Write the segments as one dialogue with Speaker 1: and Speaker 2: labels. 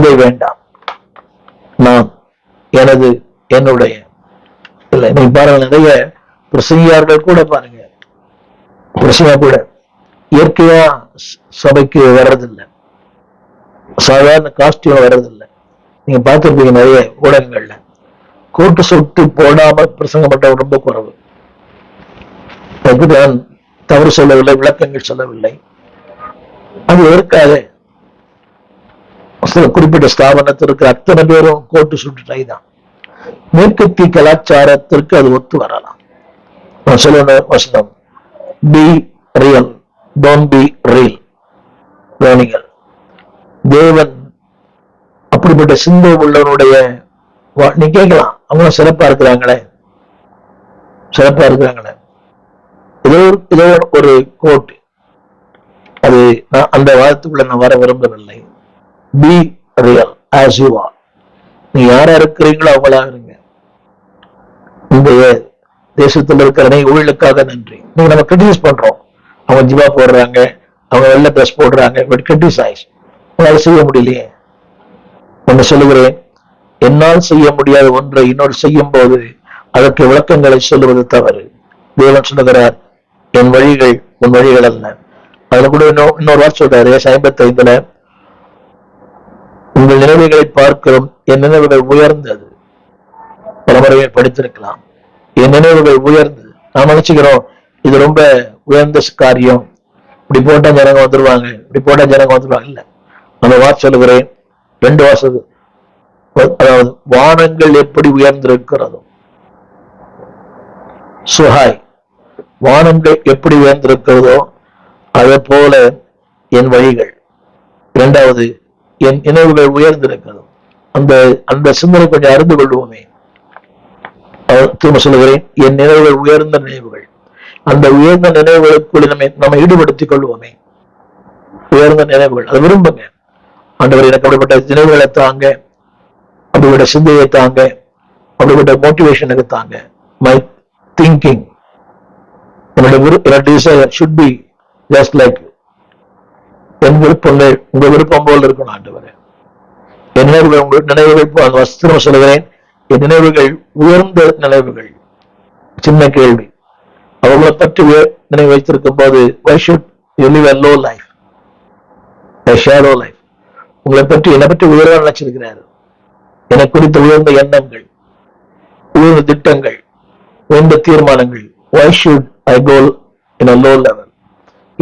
Speaker 1: சிந்தை வேண்டாம். நான் எனது என்னுடைய இல்லை பாருங்க நிறைய பிரசங்கியார்கள் கூட பாருங்க பிரசங்க கூட இயற்கையா சபைக்கு வர்றதில்லை. சாதாரண காஸ்டியூம் வர்றதில்லை. நீங்க பார்த்துருப்பீங்க நிறைய ஊடகங்கள்ல. கூட்டு சொட்டு போடாம பிரசங்கம் பண்றவங்க ரொம்ப குறவு. அதுக்கு நான் தவறு சொல்லவில்லை விளக்கங்கள் சொல்லவில்லை. அது எதற்காக? குறிப்பிட்ட ஸ்தாபனத்திற்கு அத்தனை பேரும் கோட்டு சுட்டு டை தான். மேற்கத்திய கலாச்சாரத்திற்கு அது ஒத்து வரலாம். நான் வசனம் be real don't be real கவனிங்கள் தேவன் அப்படிப்பட்ட சிந்தை உள்ளவனுடைய நீ கேட்கலாம். அவங்களும் சிறப்பா இருக்கிறாங்களே? சிறப்பா இருக்கிறாங்களே? ஏதோ ஒரு- ஏதோ ஒரு கோட் அது நான் அந்த வாதத்துக்குள்ள நான் வர விரும்பவில்லை. Be real as you are நீ யாரா இருக்கிறீங்களோ அவங்களா இருங்க. இந்த தேசத்தில் இருக்கிற அனை ஊழலுக்காக நன்றி. நீங்க நம்ம கிரிட்டிசைஸ் பண்றோம். அவங்க ஜிவா போடுறாங்க அவங்க வெள்ள ட்ரெஸ் போடுறாங்க பட் கிரிட்டிசைஸ் உங்களால் செய்ய முடியலையே. ஒன்று சொல்லுகிறேன். என்னால் செய்ய முடியாத ஒன்றை இன்னொரு செய்யும் போது அதற்கு விளக்கங்களை சொல்லுவது தவறு. தேவன் சொல்லுகிறார் என் வழிகள் உன் வழிகள் அல்ல. அதுல கூட இன்னொரு வார்த்தை சொல்றாரு ஐம்பத்தி ஐந்துல உங்கள் நினைவுகளை பார்க்கிறோம். என் நினைவுகள் உயர்ந்தது. முறையை படித்திருக்கலாம். என் நினைவுகள் உயர்ந்தது. நாம் நினைச்சுக்கிறோம்? இது ரொம்ப உயர்ந்த காரியம். இப்படி போட்டா ஜனங்க வந்துருவாங்க. இப்படி போட்டா ஜனங்க வந்துருவாங்க. இல்ல. அந்த வார்த்தை சொல்லுகிறேன். ரெண்டு வாசது. அதாவது வானங்கள் எப்படி உயர்ந்திருக்கிறதோ. சுஹாய் வானங்கள் எப்படி உயர்ந்திருக்கிறதோ அதே போல என் வழிகள். இரண்டாவது என் நினைவுகள் உயர்ந்திருக்கிறது அந்த அந்த சிந்தனை கொஞ்சம் அறிந்து கொள்வோமே திரும்ப சொல்லுகிறேன் என் நினைவுகள் உயர்ந்த நினைவுகள். அந்த உயர்ந்த நினைவுகளுக்குள் நம்ம நம்ம ஈடுபடுத்திக் கொள்வோமே உயர்ந்த நினைவுகள் அதை விரும்புங்க. ஆண்டவர் எனக்கு அப்படிப்பட்ட நினைவுகளை தாங்க அப்படிப்பட்ட சிந்தையை தாங்க அப்படிப்பட்ட மோட்டிவேஷனுக்கு தாங்க. மை திங்கிங் என்னுடைய desire should be just like என் விருப்பங்கள் உங்க விருப்பம் போல் இருக்கணும் ஆண்டவரே. என் நினைவுகள் உங்கள் நினைவுகள் வஸ்திரம் சொல்லுகிறேன். என் நினைவுகள் உயர்ந்த நினைவுகள். சின்ன கேள்வி. அவர்களை பற்றி நினைவு வைத்திருக்கும் போது why should you life a low life உங்களை பற்றி என்னை பற்றி உயர்வா நினைச்சிருக்கிறாரு. என்னை குறித்த உயர்ந்த எண்ணங்கள் உயர்ந்த திட்டங்கள் உயர்ந்த தீர்மானங்கள். Why should I goal in a low level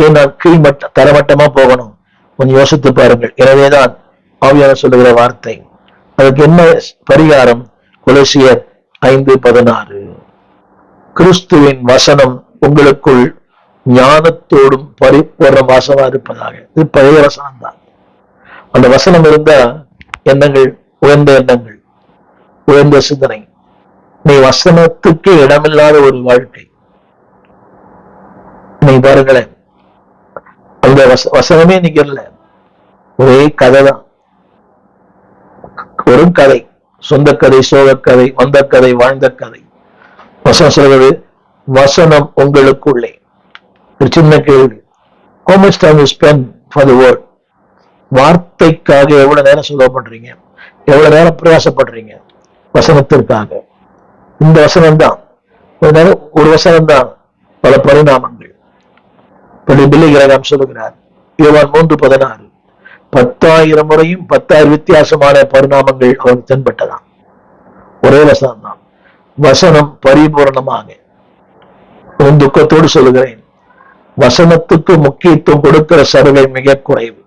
Speaker 1: ஏன்னா நான் கீழ்மட்ட தரமட்டமா போகணும். கொஞ்சம் யோசித்து பாருங்கள். எனவேதான் ஆவியான சொல்லுகிற வார்த்தை. அதுக்கு என்ன பரிகாரம்? கொலசியர் ஐந்து பதினாறு. கிறிஸ்துவின் வசனம் உங்களுக்குள் ஞானத்தோடும் பரிபூர்ண வாசமா இருப்பதாக. இது பழைய வசனம் தான் அந்த வசனம் இருந்தா எண்ணங்கள் உயர்ந்த எண்ணங்கள் உயர்ந்த சிந்தனை. நீ வசனத்துக்கு இடமில்லாத ஒரு வாழ்க்கை. நீ பாருங்களேன் அந்த வச- வசனமே இன்னைக்கு இல்ல ஒரே கதை தான் வெறும் கதை. சொந்த கதை சோக கதை வந்த கதை வாழ்ந்த கதை. வசனம் சொல்கிறது வசனம் உங்களுக்குள்ளே. ஒரு சின்ன கேள்வி. Gomez time time you spend for வார்த்தைக்காக எவ்வளவு நேரம் செலவு பண்றீங்க? எவ்வளவு நேரம் பிரயாசப்படுறீங்க? வசனத்திற்காக. இந்த வசனம் தான் ஒரு நேரம் ஒரு வசனம் தான் பல பரிணாமங்கள். பள்ளி பிள்ளை கிரகம் சொல்லுகிறார். யோவான் மூன்று பதினாறு. பத்தாயிரம் முறையும் பத்தாயிரம் வித்தியாசமான பரிணாமங்கள் அவருக்கு தென்பட்டதாம். ஒரே வசனம் தான் வசனம் பரிபூரணமாக. உன் துக்கத்தோடு சொல்லுகிறேன். வசனத்துக்கு முக்கியத்துவம் கொடுக்கிற சருகை மிக குறைவு.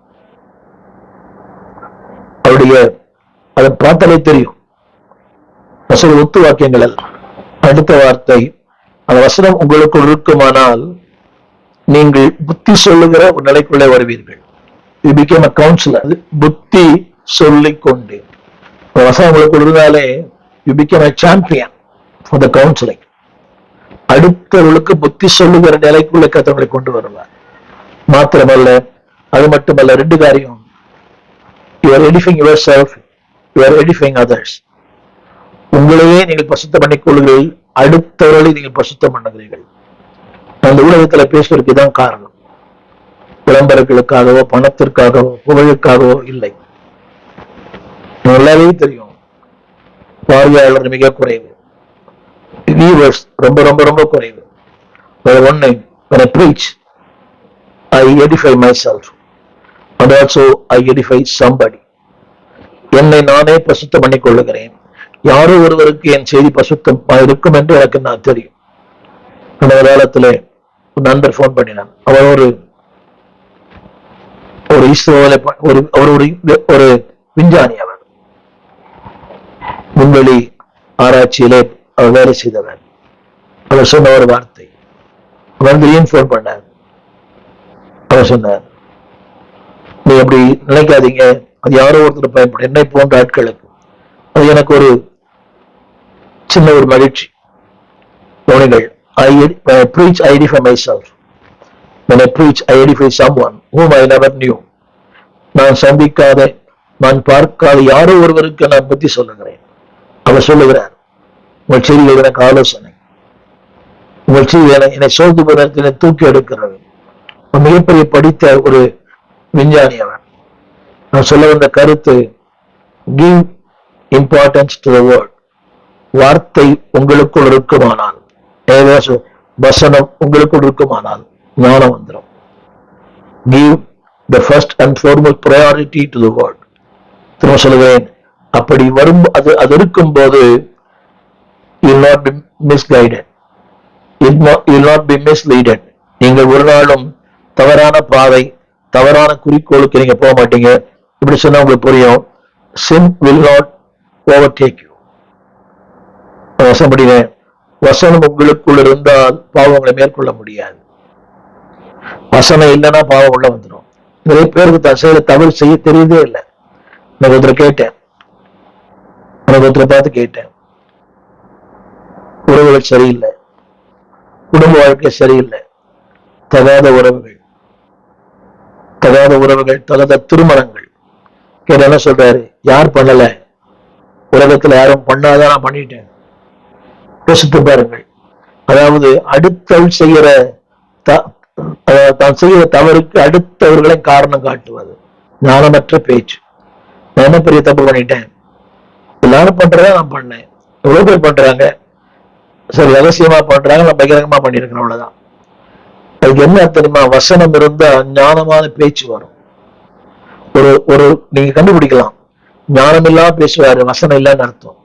Speaker 1: அவருடைய அதை பார்த்தாலே தெரியும். வசன ஒத்து வாக்கியங்கள் அடுத்த வார்த்தை அந்த வசனம் உங்களுக்குள் இருக்குமானால் நீங்கள் புத்தி சொல்லுகிற ஒரு நிலைக்குள்ளே வருவீர்கள். யூ பிகேம் அ கவுன்சிலர் புத்தி சொல்லிக் கொண்டு. ஒரு உங்களுக்கு இருந்தாலே you become a champion for the counselling அடுத்தவர்களுக்கு புத்தி சொல்லுகிற நிலைக்குள்ளே கத்தவங்களை கொண்டு வருவார். மாத்திரமல்ல அது மட்டுமல்ல ரெண்டு காரியம். You are edifying yourself you are edifying others உங்களையே நீங்கள் பசுத்தம் பண்ணிக்கொள்கிறீர்கள் அடுத்தவர்களை நீங்கள் பசுத்தம் பண்ணுகிறீர்கள். அந்த ஊடகத்துல பேசுவதற்கு தான் காரணம். விளம்பரங்களுக்காகவோ பணத்திற்காகவோ புகழுக்காகவோ இல்லை. நல்லாவே தெரியும் பார்வையாளர் மிக குறைவு. வியூவர்ஸ் ரொம்ப ரொம்ப ரொம்ப குறைவு. வேற ஒண்ணு when I preach I edify myself. And also I edify somebody. என்னை நானே பசுத்தம் பண்ணி கொள்ளுகிறேன். யாரோ ஒருவருக்கு என் செய்தி பசுத்தம் இருக்கும் என்று எனக்கு நான் தெரியும். அந்த காலத்திலே நண்பர் ஃபோன் பண்ணினான். அவர் ஒரு ஒரு இஸ்ரோல ஒரு அவர் ஒரு ஒரு விஞ்ஞானி அவர். விண்வெளி ஆராய்ச்சியிலே அவர் வேலை செய்தவர். அவர் சொன்ன ஒரு வார்த்தை. அவர் ஏன் ஃபோன் பண்ணார். அவர் சொன்னார் நீ அப்படி நினைக்காதீங்க. அது யாரோ ஒருத்தர் பயன்படும். என்னை போன்ற ஆட்களுக்கு. அது எனக்கு ஒரு சின்ன ஒரு மகிழ்ச்சி. கவனிங்கள் I, when I preach, I edify myself. When I preach, I edify someone whom I never knew. நான் சந்திக்காத நான் பார்க்காத யாரோ ஒருவருக்கு நான் பத்தி சொல்லுகிறேன். அவர் சொல்லுகிறார் உங்கள் செய்திகள் எனக்கு ஆலோசனை. உங்கள் செய்தி என- என்னை சோர்ந்து போனத்தில் என்னை தூக்கி எடுக்கிறது மிகப்பெரிய படித்த ஒரு விஞ்ஞானி அவன். நான் சொல்ல வந்த கருத்து give importance to the word வார்த்தை உங்களுக்குள் இருக்குமானால் ஏதாச்சும் வசனம் உங்களுக்குள் இருக்குமானால் ஞானம் வந்துடும் give the first and formal priority to the world திரும்ப சொல்லுவேன். அப்படி வரும் அது அது இருக்கும்போது you not be misguided you not be misleaded நீங்கள் ஒரு நாளும் தவறான பாதை தவறான குறிக்கோளுக்கு நீங்க போக மாட்டீங்க. இப்படி சொன்னா உங்களுக்கு புரியும். Sin will not overtake you வசப்படினே வசனம் உங்களுக்குள் இருந்தால் பாவங்களை மேற்கொள்ள முடியாது. வசனம் இல்லைன்னா பாவம் உள்ள வந்துடும் நிறைய பேருக்கு தசையில தவறு செய்ய தெரியுதே இல்லை. நான் ஒருத்தர் கேட்டேன். நான் ஒருத்தரை பார்த்து கேட்டேன். உறவுகள் சரியில்லை. குடும்ப வாழ்க்கை சரியில்லை. தகாத உறவுகள். தகாத உறவுகள் தகாத திருமணங்கள். கேட்ட என்ன சொல்றாரு? யார் பண்ணல? உலகத்துல யாரும் பண்ணாதான் நான் பண்ணிட்டேன். யோசித்து பாருங்கள். அதாவது அடுத்தவள் செய்கிற த- தான் செய்கிற தவறுக்கு அடுத்தவர்களை காரணம் காட்டுவது. ஞானமற்ற பேச்சு. நான் என்ன பெரிய தப்பு பண்ணிட்டேன்? எல்லாரும் பண்றதா நான் பண்ணேன். எவ்வளவு பேர் பண்றாங்க? சரி ரகசியமா பண்றாங்க நான் பகிரங்கமா பண்ணிருக்கேன் அவ்வளவுதான். அதுக்கு என்ன தெரியுமா? வசனம் இருந்தா ஞானமான பேச்சு வரும். ஒரு ஒரு நீங்க கண்டுபிடிக்கலாம். ஞானம் இல்லாம பேசுவாரு வசனம் இல்லைன்னு அர்த்தம்.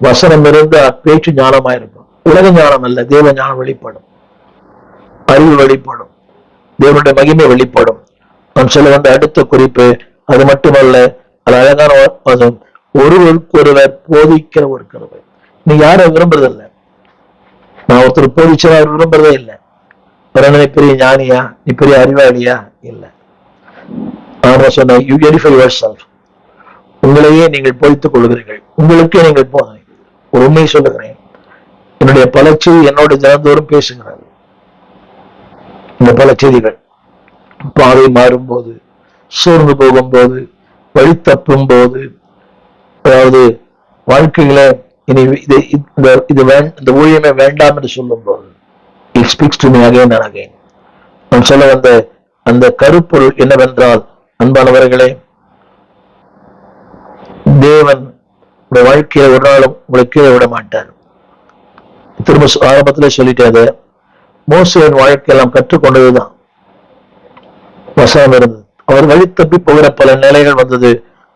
Speaker 1: வசனம் இருந்தா பேச்சு ஞானமா இருக்கும் உலக ஞானம் அல்ல தேவ ஞானம் வெளிப்படும். அறிவு வெளிப்படும். தேவனுடைய மகிமை வெளிப்படும். நான் சொல்ல வந்த அடுத்த குறிப்பு அது மட்டுமல்ல அது அழகான வசனம். ஒருவருக்கு ஒருவர் போதிக்கிற ஒரு கருவை. நீ யாரும் விரும்புறதில்ல? நான் ஒருத்தர் போதிச்சா அவர் விரும்புறதே இல்லை. பிறகு நீ பெரிய ஞானியா? நீ பெரிய அறிவாளியா? இல்லை. ஆமா சொன்ன யூ வெரிஃபை யுவர் செல்ஃப் உங்களையே நீங்கள் போதித்துக் கொள்கிறீர்கள் உங்களுக்கே நீங்கள் போதை ஒரு உண்மையை சொல்லுகிறேன். என்னுடைய பல செய்தி என்னோட தினந்தோறும் பேசுகிறார். இந்த பல செய்திகள் பாதை மாறும்போது சோர்ந்து போகும்போது வழி தப்பும் போது அதாவது வாழ்க்கையில இனி இது இந்த இது வேண் இந்த ஊழியமே வேண்டாம் என்று சொல்லும் போது it speaks to me again and again நான் சொல்ல வந்த அந்த கருப்பொருள் என்னவென்றால் அன்பானவர்களே தேவன் உங்களுடைய வாழ்க்கையில ஒரு நாளும் உங்களை கீழே விட மாட்டார். திரும்ப ஆரம்பத்துல சொல்லிட்டாரு மோசையின் வாழ்க்கையெல்லாம் கற்றுக்கொண்டதுதான். வசனம் இருந்தது. அவர் வழி தப்பி போகிற பல நிலைகள் வந்தது.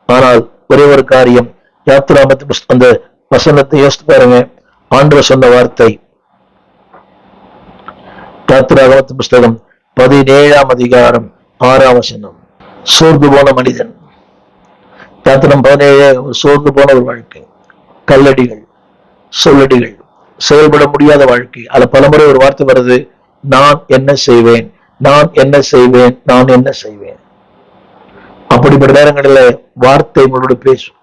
Speaker 1: ஆனால் ஒரே ஒரு காரியம் யாத்திராமத்து அந்த வசனத்தை யோசித்து பாருங்க. ஆண்டவர் சொன்ன வார்த்தை. யாத்திராகமத்து புஸ்தகம் பதினேழாம் அதிகாரம் ஆறாம் வசனம். சோர்ந்து போன மனிதன். யாத்திரம் பதினேழு சோர்ந்து போன ஒரு வாழ்க்கை. கல்லடிகள் சொல்லடிகள் செயல்பட முடியாத வாழ்க்கை. அதுல பலமுறை ஒரு வார்த்தை வருது நான் என்ன செய்வேன் நான் என்ன செய்வேன் நான் என்ன செய்வேன். அப்படிப்பட்ட நேரங்களில் வார்த்தை உங்களோடு பேசும்.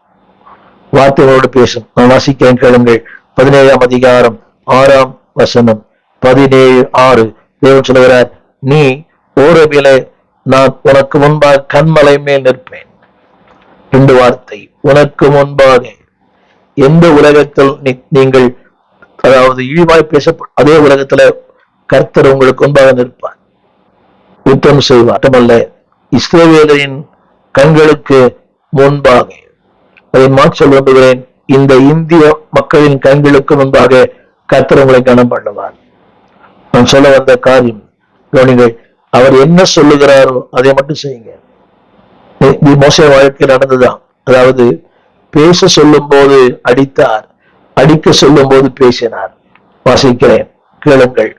Speaker 1: வார்த்தை உங்களோடு பேசும். நான் வாசிக்கிறேன் கேளுங்கள். பதினேழாம் அதிகாரம் ஆறாம் வசனம். பதினேழு ஆறு. தேவன் சொல்லுகிறார் நீ ஓரவில நான் உனக்கு முன்பாக கண்மலை மேல் நிற்பேன். ரெண்டு வார்த்தை. உனக்கு முன்பாக எந்த உலகத்தில் நீங்கள் அதாவது இழிவாய் பேச அதே உலகத்துல கர்த்தர் உங்களுக்கு முன்பாக நிற்பார். யுத்தம் செய்வார். மட்டுமல்ல இஸ்ரேவேலரின் கண்களுக்கு முன்பாக. அதை மாற்ற விரும்புகிறேன். இந்த இந்திய மக்களின் கண்களுக்கு முன்பாக கர்த்தர் உங்களை கனம் பண்ணுவார். நான் சொல்ல வந்த காரியம் கவனிங்கள் அவர் என்ன சொல்லுகிறாரோ அதை மட்டும் செய்யுங்க மோச வாழ்க்கை நடந்துதான் அதாவது பேச சொல்லும் போது அடித்தார் அடிக்க சொல்லும் போது பேசினார். வாசிக்கிறேன் கேளுங்கள்.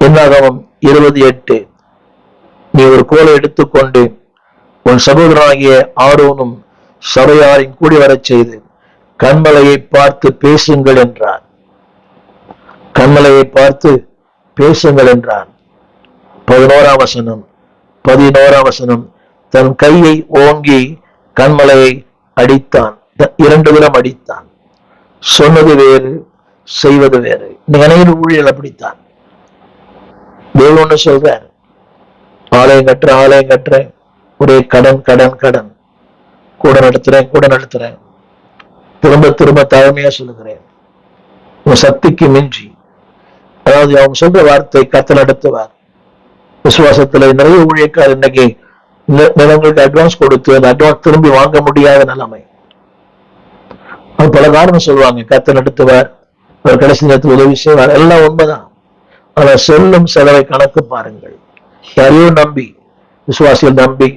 Speaker 1: என்னாகவும் இருபது எட்டு. நீ ஒரு கோலை எடுத்துக்கொண்டு உன் சகோதரனாகிய ஆரோனும் சபையாரின் கூடி வரச் செய்து கண்மலையை பார்த்து பேசுங்கள் என்றார். கண்மலையை பார்த்து பேசுங்கள் என்றார். பதினோராம் வசனம் பதினோராம் வசனம். தன் கையை ஓங்கி கண்மலையை அடித்தான். இரண்டு விதம் அடித்தான். சொன்னது வேறு செய்வது வேறு. இந்த ஊழியல் அப்படித்தான். தேவன் ஒன்று சொல்றார் ஆலயம் கட்டுற ஆலயம் கட்டுறேன் ஒரே கடன் கடன் கடன். கூட நடத்துறேன் கூட நடத்துறேன். திரும்ப திரும்ப தாழ்மையா சொல்லுகிறேன். உன் சக்திக்கு மிஞ்சி. அதாவது அவங்க சொல்ற வார்த்தை கத்த நடத்துவார். விசுவாசத்துல நிறைய ஊழியக்கார் இன்னைக்கு நிலங்களுக்கு அட்வான்ஸ் கொடுத்து அந்த அட்வான்ஸ் திரும்பி வாங்க முடியாத நிலைமை. அவர் பல காரணம் சொல்லுவாங்க. கத்த நடத்துவார் அவர் கடைசி நேரத்தில் உதவி செய்வார். எல்லாம் உண்மைதான். அவர் செல்லும் செலவை கணக்கு பாருங்கள். யாரையோ நம்பி விசுவாசிகள் நம்பி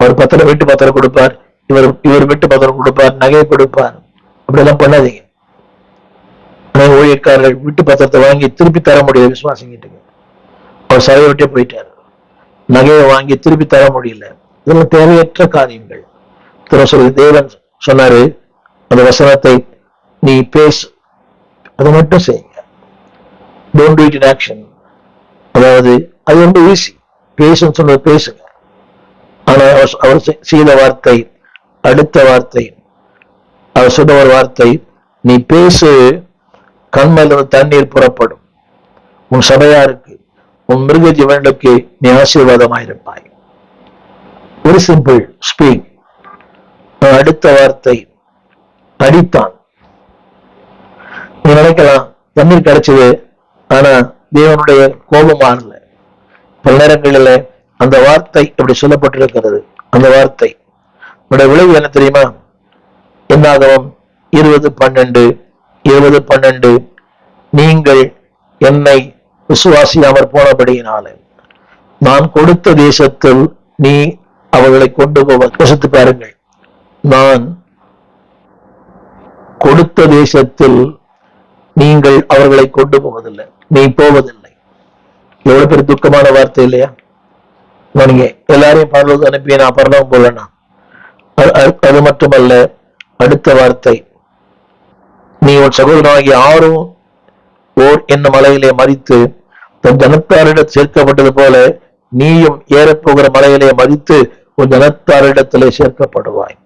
Speaker 1: அவர் பத்திரம் வீட்டு பத்திரம் கொடுப்பார் இவர் இவர் வீட்டு பத்திரம் கொடுப்பார் நகை கொடுப்பார். அப்படியெல்லாம் பண்ணாதீங்க. ஊழியக்காரர்கள் வீட்டு பத்திரத்தை வாங்கி திருப்பி தர முடியாது விசுவாசிங்கிட்டு அவர் சதவீட்டே விட்டே போயிட்டார். நகையை வாங்கி திருப்பி தர முடியல. இதெல்லாம் தேவையற்ற காரியங்கள். திரு சொல்லி தேவன் சொன்னாரு அந்த வசனத்தை நீ பேசு. அதை மட்டும் செய்யுங்க. Don't do it in action அதாவது அது ரொம்ப ஈஸி பேசுன்னு சொன்னது பேசுங்க. ஆனா அவர் அவர் செய்த வார்த்தை அடுத்த வார்த்தை அவர் சொன்ன ஒரு வார்த்தை நீ பேசு கண்மையிலிருந்து தண்ணீர் புறப்படும். உன் சபையாருக்கு உன் மிருக ஜீவனுக்கு நீ ஆசீர்வாதமாயிருப்பாய் ஒரு சிம்பிள் ஸ்பீக் அடுத்த வார்த்தை அடித்தான் நீ நினைக்கலாம் தண்ணீர் கிடைச்சது ஆனா தேவனுடைய கோபம் மாறல பல நேரங்களில அந்த வார்த்தை இப்படி சொல்லப்பட்டிருக்கிறது அந்த வார்த்தை உடைய விளைவு என்ன தெரியுமா என்னாகவும் இருபது பன்னெண்டு இருபது பன்னெண்டு நீங்கள் என்னை விசுவாசியாமற் போனபடியினாலே. நான் கொடுத்த தேசத்தில் நீ அவர்களை கொண்டு போவ யோசித்து பாருங்கள். நான் கொடுத்த தேசத்தில் நீங்கள் அவர்களை கொண்டு போவதில்லை. நீ போவதில்லை. எவ்வளவு பெரிய துக்கமான வார்த்தை இல்லையா? நீங்க எல்லாரையும் பரலோகம் அனுப்பி நான் பரலோகம் போலனா அது- அது- அது மட்டுமல்ல அடுத்த வார்த்தை. நீ உன் சகோதரனாகிய ஆறும் ஓர் என்னும் மலையிலே மறித்து தன் ஜனத்தாரிடம் சேர்க்கப்பட்டது போல நீயும் ஏறப்போகிற மலையிலே மறித்து உன் ஜனத்தாரிடத்திலே சேர்க்கப்படுவாய்.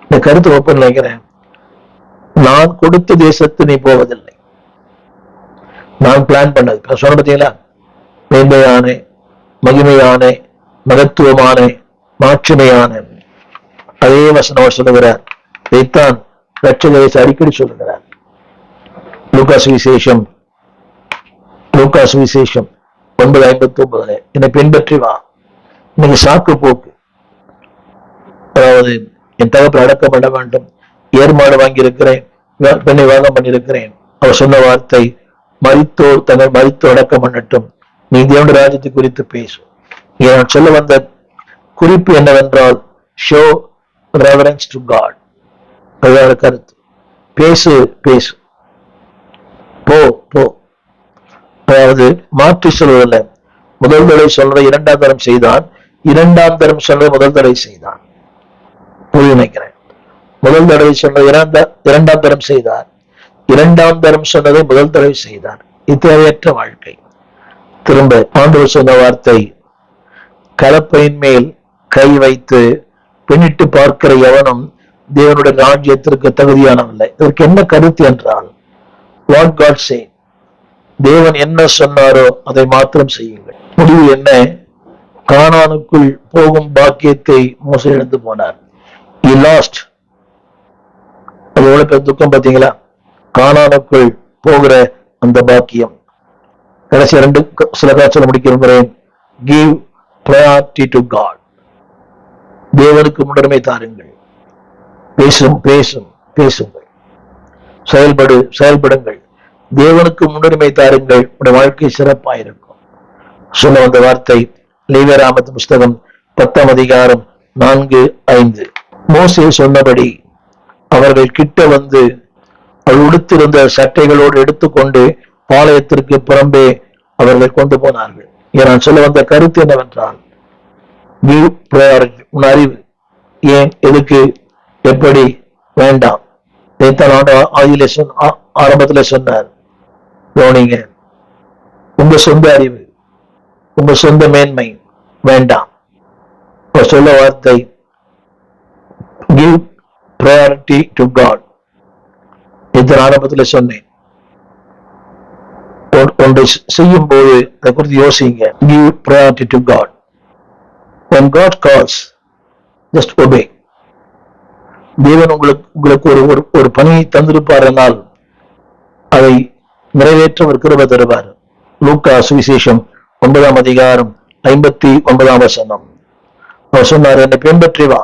Speaker 1: இந்த கருத்து ஒப்பு நினைக்கிறேன் நான் கொடுத்த தேசத்து நீ போவதில்லை. நான் பிளான் பண்ணது. சொன்ன பார்த்தீங்களா? மேன்மையான மகிமையான மகத்துவமான மாட்சிமையான. அதே வசனம் அவர் சொல்லுகிறார். இதைத்தான் ரட்சகரேசு அடிக்கடி சொல்லுகிறார். லூகாஸ் விசேஷம் லூகாஸ் சுவிசேஷம் ஒன்பது ஐம்பத்தி ஒன்பதுல என்னை பின்பற்றி வா. இன்னைக்கு சாக்கு போக்கு. அதாவது என் தகப்பை அடக்கம் பண்ண வேண்டும். ஏர்மாடு வாங்கியிருக்கிறேன். பெண்ணை வாகம் பண்ணியிருக்கிறேன். அவர் சொன்ன வார்த்தை மறித்தோ தங்கள் மறித்தோ அடக்கம் பண்ணட்டும். நீ தேவனுடைய ராஜ்யத்தை குறித்து பேசு. நான் சொல்ல வந்த குறிப்பு என்னவென்றால் ஷோ ரெவரன்ஸ் டு காட் அதுதான் கருத்து. பேசு பேசு. போ போ. அதாவது மாற்றி சொல்வதில்லை முதல் தடவை சொல்ற இரண்டாம் தரம் செய்தான். இரண்டாம் தரம் சொல்ற முதல் தடவை செய்தான். புரிய நினைக்கிறேன். முதல் தடவை சொன்னதை இரண்டா- இரண்டாம் தரம் செய்தார் இரண்டாம் தரம் சொன்னதை முதல் தடவை செய்தார் இது தேவையற்ற வாழ்க்கை. திரும்ப ஆண்டவர் சொன்ன வார்த்தை கலப்பையின் மேல் கை வைத்து பின்னிட்டு பார்க்கிற எவனும் தேவனுடைய ராஜ்யத்திற்கு தகுதியானவில்லை இதற்கு என்ன கருத்து என்றால் வாட் காட் சே தேவன் என்ன சொன்னாரோ அதை மாத்திரம் செய்யுங்கள். முடிவு என்ன? கானானுக்குள் போகும் பாக்கியத்தை மோசம் இழந்து போனார். லாஸ்ட் அது எவ்வளவு பெரிய துக்கம் பார்த்தீங்களா? கானானுக்குள் போகிற அந்த பாக்கியம். கடைசி ரெண்டு க- சில காட்சியில் முடிக்கிறேன் கிவ் priority டு காட் தேவனுக்கு முன்னுரிமை தாருங்கள். பேசும் பேசும் பேசுங்கள். செயல்படு செயல்படுங்கள். தேவனுக்கு முன்னுரிமை தாருங்கள். உடைய வாழ்க்கை சிறப்பாயிருக்கும். சொல்ல வந்த வார்த்தை லேவியராமத்து புஸ்தகம் பத்தாம் அதிகாரம் நான்கு ஐந்து. மோசே சொன்னபடி அவர்கள் கிட்ட வந்து அவள் உடுத்திருந்த சட்டைகளோடு எடுத்துக்கொண்டு பாளையத்திற்கு புறம்பே அவர்கள் கொண்டு போனார்கள். நான் சொல்ல வந்த கருத்து என்னவென்றால் give உன் அறிவு ஏன் எதுக்கு? எப்படி? வேண்டாம். இதைத்தான் ஆண்ட- ஆதியிலே சொன்ன ஆ- ஆரம்பத்துல சொன்னார். கவனிங்க உங்க சொந்த அறிவு உங்க சொந்த மேன்மை வேண்டாம். அவர் சொல்ல வார்த்தை கிவ் ப்ரையாரிட்டி டு காட் இதை ஆரம்பத்தில் சொன்னேன். ஒ- ஒன்றை செய்யும் போது அதை குறித்து யோசிங்க. Give priority to God when God calls just obey. தேவன் உங்களுக்கு உங்களுக்கு ஒரு ஒரு ஒரு பணியை தந்திருப்பாரென்றால் அதை நிறைவேற்ற ஒரு தருவார். லூக்கா சுவிசேஷம் ஒன்பதாம் அதிகாரம் ஐம்பத்தி ஒன்பதாம் வசனம். அவர் சொன்னார் என்னை பின்பற்றி வா.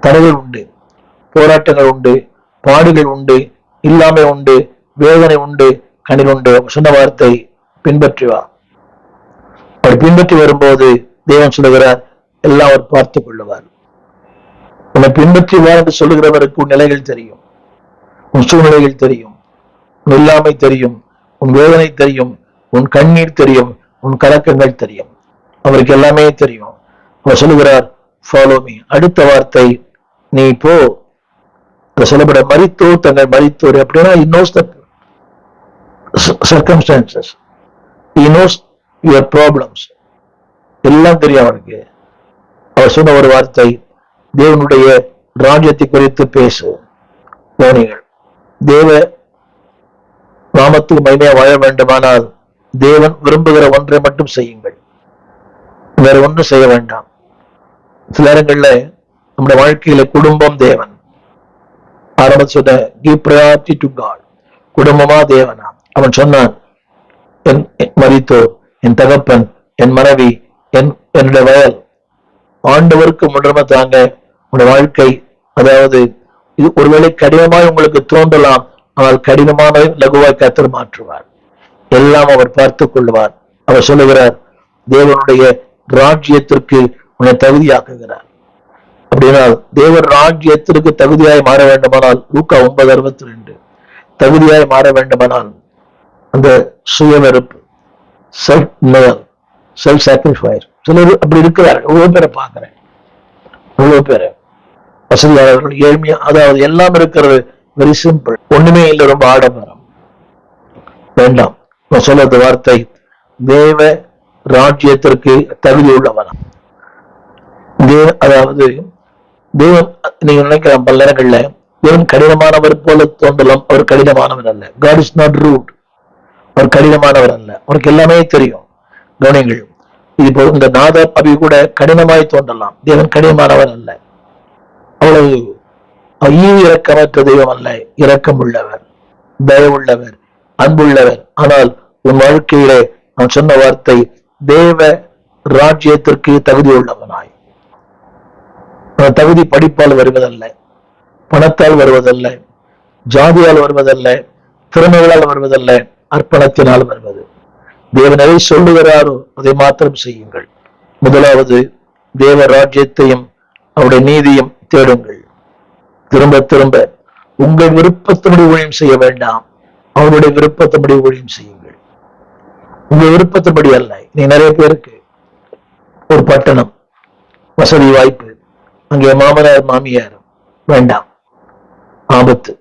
Speaker 1: தடைகள் உண்டு போராட்டங்கள் உண்டு பாடுகள் உண்டு இல்லாமை உண்டு வேதனை உண்டு கண்ணில் உண்டு. சொன்ன வார்த்தை பின்பற்றி வா. அவர் பின்பற்றி வரும்போது தேவன் சொல்லுகிறார் எல்லாம் அவர் பார்த்துக் கொள்ளுவார். உன்னை பின்பற்றி வா என்று சொல்லுகிறவருக்கு நிலைகள் தெரியும் உன் சூழ்நிலைகள் தெரியும். உன் இல்லாமை தெரியும் உன் வேதனை தெரியும் உன் கண்ணீர் தெரியும் உன் கலக்கங்கள் தெரியும். அவருக்கு எல்லாமே தெரியும். அவர் சொல்லுகிறார் ஃபாலோ மீ அடுத்த வார்த்தை நீ போ. அது சொல்லப்பட மறித்தோ தங்கள் மறித்தோர். அப்படின்னா இன்னோஸ் knows the circumstances. E knows எல்லாம் தெரியும் அவனுக்கு அவர் சொன்ன ஒரு வார்த்தை தேவனுடைய ராஜ்யத்தை குறித்து பேசு. கவனிங்கள் தேவ நாமத்துக்கு மகிமையா வாழ வேண்டுமானால் தேவன் விரும்புகிற ஒன்றை மட்டும் செய்யுங்கள். வேற ஒன்றும் செய்ய வேண்டாம். சில நேரங்கள்ல நம்முடைய வாழ்க்கையில குடும்பம் தேவன். ஆரம்பத்தில் சொன்ன give டு காட் குடும்பமா தேவனா? அவன் சொன்னான் என் என் என் தகப்பன் என் மனைவி என் என்னுடைய வயல் ஆண்டவருக்கு முன்னுரிமை தாங்க உங்களுடைய வாழ்க்கை. அதாவது இது ஒருவேளை கடினமாய் உங்களுக்கு தோன்றலாம் ஆனால் கடினமான லகுவாய் கத்தர் மாற்றுவார். எல்லாம் அவர் பார்த்து கொள்வார். அவர் சொல்லுகிறார் தேவனுடைய ராஜ்யத்திற்கு உன்னை தகுதியாக்குகிறார். அப்படின்னா தேவர் ராஜ்யத்திற்கு தகுதியாய் மாற வேண்டுமானால் லூக்கா ஒன்பது அறுபத்தி ரெண்டு தகுதியாய் மாற வேண்டுமானால் அந்த சுயவெறுப்பு செல்ஃப் லெவல் செல்ஃப் சாக்ரிஃபைஸ் சிலர் அப்படி இருக்கிறார்கள். எவ்வளவு பேரை பார்க்கிறேன். இவ்வளவு பேரை. வசதியாளர்கள் ஏழ்மையா அதாவது எல்லாம் இருக்கிறது. வெரி சிம்பிள் ஒண்ணுமே இல்லை ரொம்ப ஆடம்பரம். வேண்டாம். நான் சொல்றது வார்த்தை தேவ ராஜ்யத்திற்கு தகுதி உள்ளவன் தேவ அதாவது தேவன் நீங்க நினைக்கலாம் பல நேரங்கள்ல வெறும் கடினமானவர் போல தோன்றலாம் அவர் கடினமானவர் அல்ல. காட் இஸ் நாட் ரூட் அவர் கடினமானவர் அல்ல. அவருக்கு எல்லாமே தெரியும். கவனிங்கள் இப்போ இந்த நாத அபி கூட கடினமாய் தோன்றலாம். தேவன் கடினமானவர் அல்ல. அவ்வளவு ஈவு இரக்கமற்ற தெய்வம் அல்ல. இரக்கம் உள்ளவர் தயவுள்ளவர் அன்புள்ளவர். ஆனால் உன் வாழ்க்கையிலே நான் சொன்ன வார்த்தை தேவ ராஜ்யத்திற்கு தகுதி உள்ளவனாய். தகுதி படிப்பால் வருவதல்ல பணத்தால் வருவதல்ல ஜாதியால் வருவதல்ல திறமைகளால் வருவதல்ல அர்ப்பணத்தினால் வருவது. தேவன் எதை சொல்லுகிறாரோ அதை மாத்திரம் செய்யுங்கள். முதலாவது தேவ ராஜ்யத்தையும் அவருடைய நீதியும் தேடுங்கள். திரும்ப திரும்ப. உங்கள் விருப்பத்தின்படி ஊழியம் செய்ய வேண்டாம். அவருடைய விருப்பத்தின்படி ஊழியம் செய்யுங்கள். உங்க விருப்பத்தின்படி அல்ல. நீ நிறைய பேருக்கு ஒரு பட்டணம் வசதி வாய்ப்பு. அங்கே மாமனார் மாமியார் வேண்டாம். ஆபத்து.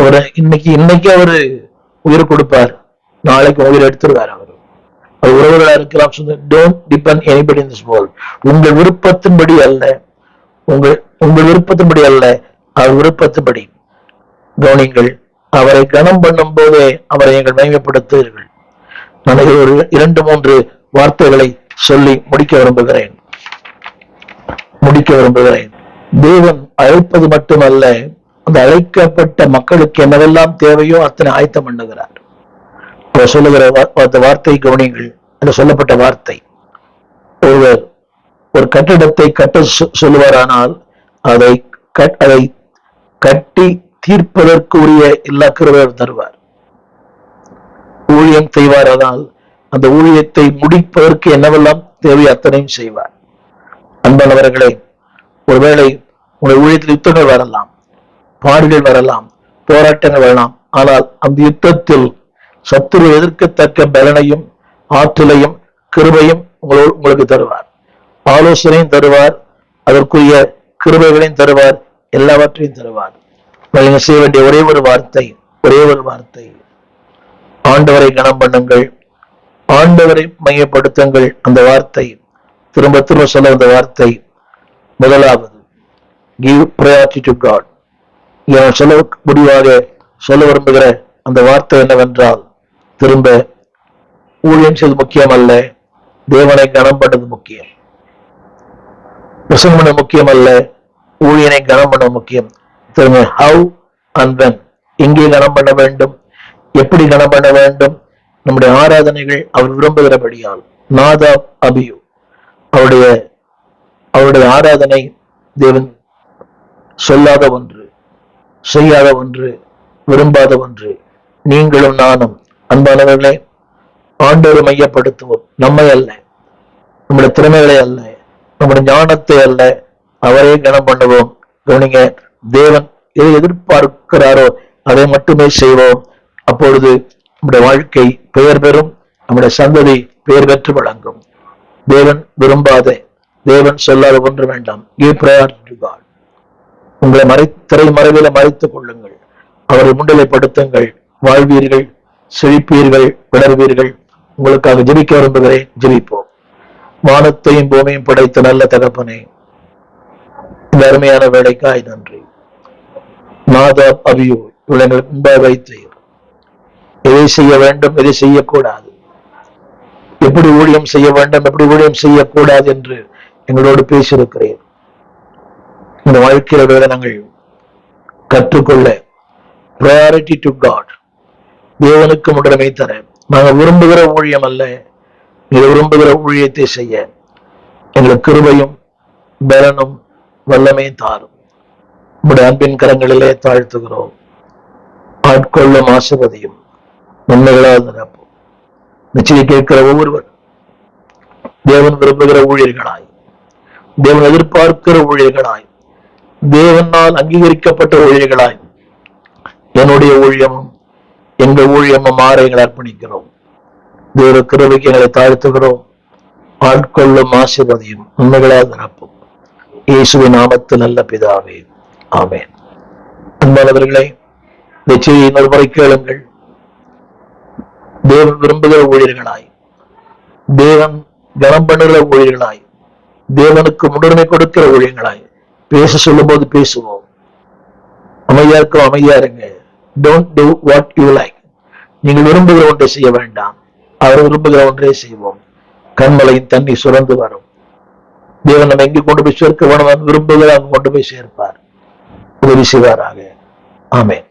Speaker 1: அவரு இன்னைக்கு இன்னைக்கு அவரு உயிர் கொடுப்பார். நாளைக்கு உயிர் எடுத்துருவார் அவர். அவர் உறவுகளா இருக்கலாம். Don't depend anybody in this world உங்கள் விருப்பத்தின்படி அல்ல. உங்கள் உங்கள் விருப்பத்தின்படி அல்ல அவர் விருப்பத்தின்படி. கவனிங்கள் அவரை கனம் பண்ணும் போதே அவரை நீங்கள் மகிமைப்படுத்துவீர்கள். நான் ஒரு இரண்டு மூன்று வார்த்தைகளை சொல்லி முடிக்க விரும்புகிறேன். முடிக்க விரும்புகிறேன். தேவன் அழைப்பது மட்டுமல்ல அந்த அழைக்கப்பட்ட மக்களுக்கு என்னவெல்லாம் தேவையோ அத்தனை ஆயத்தம் பண்ணுகிறார். அவர் சொல்லுகிற அந்த வார்த்தை கவனிங்கள் என்று சொல்லப்பட்ட வார்த்தை. ஒருவர் ஒரு கட்டிடத்தை கட்ட சொ- சொல்லுவாரானால் அதை அதை கட்டி தீர்ப்பதற்கு உரிய எல்லா கிருபையும் தருவார். ஊழியம் செய்வாரானால் அந்த ஊழியத்தை முடிப்பதற்கு என்னவெல்லாம் தேவை அத்தனையும் செய்வார். அன்பானவர்களே ஒருவேளை உங்கள் ஊழியத்தில் யுத்தங்கள் வரலாம் பாடுகள் வரலாம் போராட்டங்கள் வரலாம் ஆனால் அந்த யுத்தத்தில் சத்துரு எதிர்க்கத்தக்க பலனையும் ஆற்றலையும் கிருபையும் உங்களோடு உங்களுக்கு தருவார். ஆலோசனையும் தருவார். அதற்குரிய கிருபைகளையும் தருவார் எல்லாவற்றையும் தருவார். நீங்க செய்ய வேண்டிய ஒரே ஒரு வார்த்தை ஒரே ஒரு வார்த்தை. ஆண்டவரை கனம் பண்ணுங்கள் ஆண்டவரை மையப்படுத்துங்கள் அந்த வார்த்தை. திரும்ப திரும்ப சொல்ல அந்த வார்த்தை. முதலாவது கிவ் priority டு காட் நான் சொல்ல முடிவாக சொல்ல விரும்புகிற அந்த வார்த்தை என்னவென்றால் திரும்ப ஊழியம் செய்வது முக்கியம் அல்ல தேவனை கனம் பண்ணது முக்கியம். பிரசங்கம் பண்ண முக்கியம் அல்ல ஊழியனை கனம் பண்ண முக்கியம். திரும்ப ஹவு அண்ட் வென் எங்கே கனம் பண்ண வேண்டும்? எப்படி கனம் பண்ண வேண்டும்? நம்முடைய ஆராதனைகள் அவர் விரும்புகிறபடியால். நாதா அபியு. அவருடைய அவருடைய ஆராதனை தேவன் சொல்லாத ஒன்று செய்யாத ஒன்று விரும்பாத ஒன்று. நீங்களும் நானும் அன்பானவர்களே ஆண்டோரை மையப்படுத்துவோம். நம்மை அல்ல நம்முடைய திறமைகளை அல்ல நம்முடைய ஞானத்தை அல்ல அவரே கனம் பண்ணுவோம். கவனிங்க தேவன் எதை எதிர்பார்க்கிறாரோ அதை மட்டுமே செய்வோம். அப்பொழுது நம்முடைய வாழ்க்கை பெயர் பெறும் நம்முடைய சந்ததி பெயர் பெற்று வழங்கும் தேவன் விரும்பாத தேவன் சொல்லாத ஒன்று வேண்டாம். give priority உங்களை மறை திரை மறைவில மறைத்துக் கொள்ளுங்கள். அவரை முன்னிலைப்படுத்துங்கள். வாழ்வீர்கள் செழிப்பீர்கள் வளர்வீர்கள். உங்களுக்காக ஜெபிக்க விரும்புகிறேன். ஜெபிப்போம். வானத்தையும் பூமியும் படைத்த நல்ல தகப்பனே இந்த அருமையான வேலைக்காய் நன்றி. மாதா அபியோ இவ்வளவு எங்களுக்கு முன்பாக வைத்தீர் எதை செய்ய வேண்டும் எதை செய்யக்கூடாது? எப்படி ஊழியம் செய்ய வேண்டும் எப்படி ஊழியம் செய்யக்கூடாது என்று எங்களோடு பேசியிருக்கிறேன். இந்த வாழ்க்கையில வேலை நாங்கள் கற்றுக்கொள்ள ப்ரையாரிட்டி டு காட் தேவனுக்கு முன்னுரிமை தர. நாங்கள் விரும்புகிற ஊழியம் அல்ல. நீங்க விரும்புகிற ஊழியத்தை செய்ய எங்களுக்கு கிருபையும் பலனும் வல்லமே தாரும். உடைய அன்பின் கரங்களிலே தாழ்த்துகிறோம். ஆட்கொள்ளும் ஆசிர்வதியும் நன்மைகளால் நிரப்பும். நிச்சயம் கேட்கிற ஒவ்வொருவர் தேவன் விரும்புகிற ஊழியர்களாய் தேவன் எதிர்பார்க்கிற ஊழியர்களாய் தேவனால் அங்கீகரிக்கப்பட்ட ஊழியர்களாய் என்னுடைய ஊழியமும் எங்கள் ஊழியமும் மாற எங்கள் அர்ப்பணிக்கிறோம். தேவ கிருபைக்கு எங்களை தாழ்த்துகிறோம். ஆட்கொள்ளும் ஆசீர்வதியும் உண்மைகளாக நிரப்பும். இயேசுவின் நாமத்து நல்ல பிதாவே. ஆமேன். அன்பானவர்களே நிச்சயம் இன்னொரு முறை கேளுங்கள். தேவன் விரும்புகிற ஊழியர்களாய் தேவன் கனம் பண்ணுகிற ஊழியர்களாய் தேவனுக்கு முன்னுரிமை கொடுக்கிற ஊழியர்களாய் பேச சொல்லும்போது பேசுவோம். அமைதியா இருக்கோம் அமைதியா இருங்க. Don't do what you like நீங்கள் விரும்புகிற ஒன்றை செய்ய வேண்டாம். அவர் விரும்புகிற ஒன்றே செய்வோம். கண்மலையின் தண்ணி சுரந்து வரும். தேவன் நம்ம எங்கே கொண்டு போய் சேர்க்க வேணும் விரும்புகிற அங்கு கொண்டு போய் சேர்ப்பார். உதவி செய்வாராக. ஆமேன்.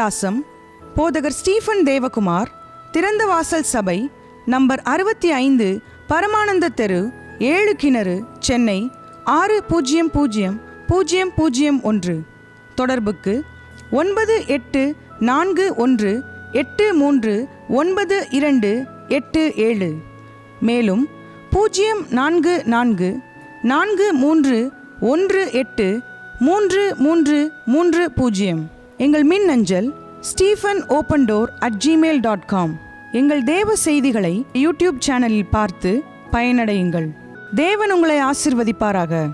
Speaker 2: விலாசம் போதகர் ஸ்டீஃபன் தேவகுமார் திறந்த வாசல் சபை நம்பர் அறுபத்தி ஐந்து பரமானந்த தெரு ஏழு கிணறு சென்னை ஆறு பூஜ்ஜியம் பூஜ்ஜியம் பூஜ்ஜியம் பூஜ்ஜியம் ஒன்று. தொடர்புக்கு ஒன்பது எட்டு நான்கு ஒன்று எட்டு மூன்று ஒன்பது இரண்டு எட்டு ஏழு. மேலும் பூஜ்ஜியம் நான்கு நான்கு நான்கு மூன்று ஒன்று எட்டு மூன்று மூன்று மூன்று பூஜ்ஜியம் எங்கள் மின் அஞ்சல் Stephen open door at Gmail dot com எங்கள் தேவ செய்திகளை யூடியூப் சேனலில் பார்த்து பயனடையுங்கள். தேவன் உங்களை ஆசிர்வதிப்பாராக.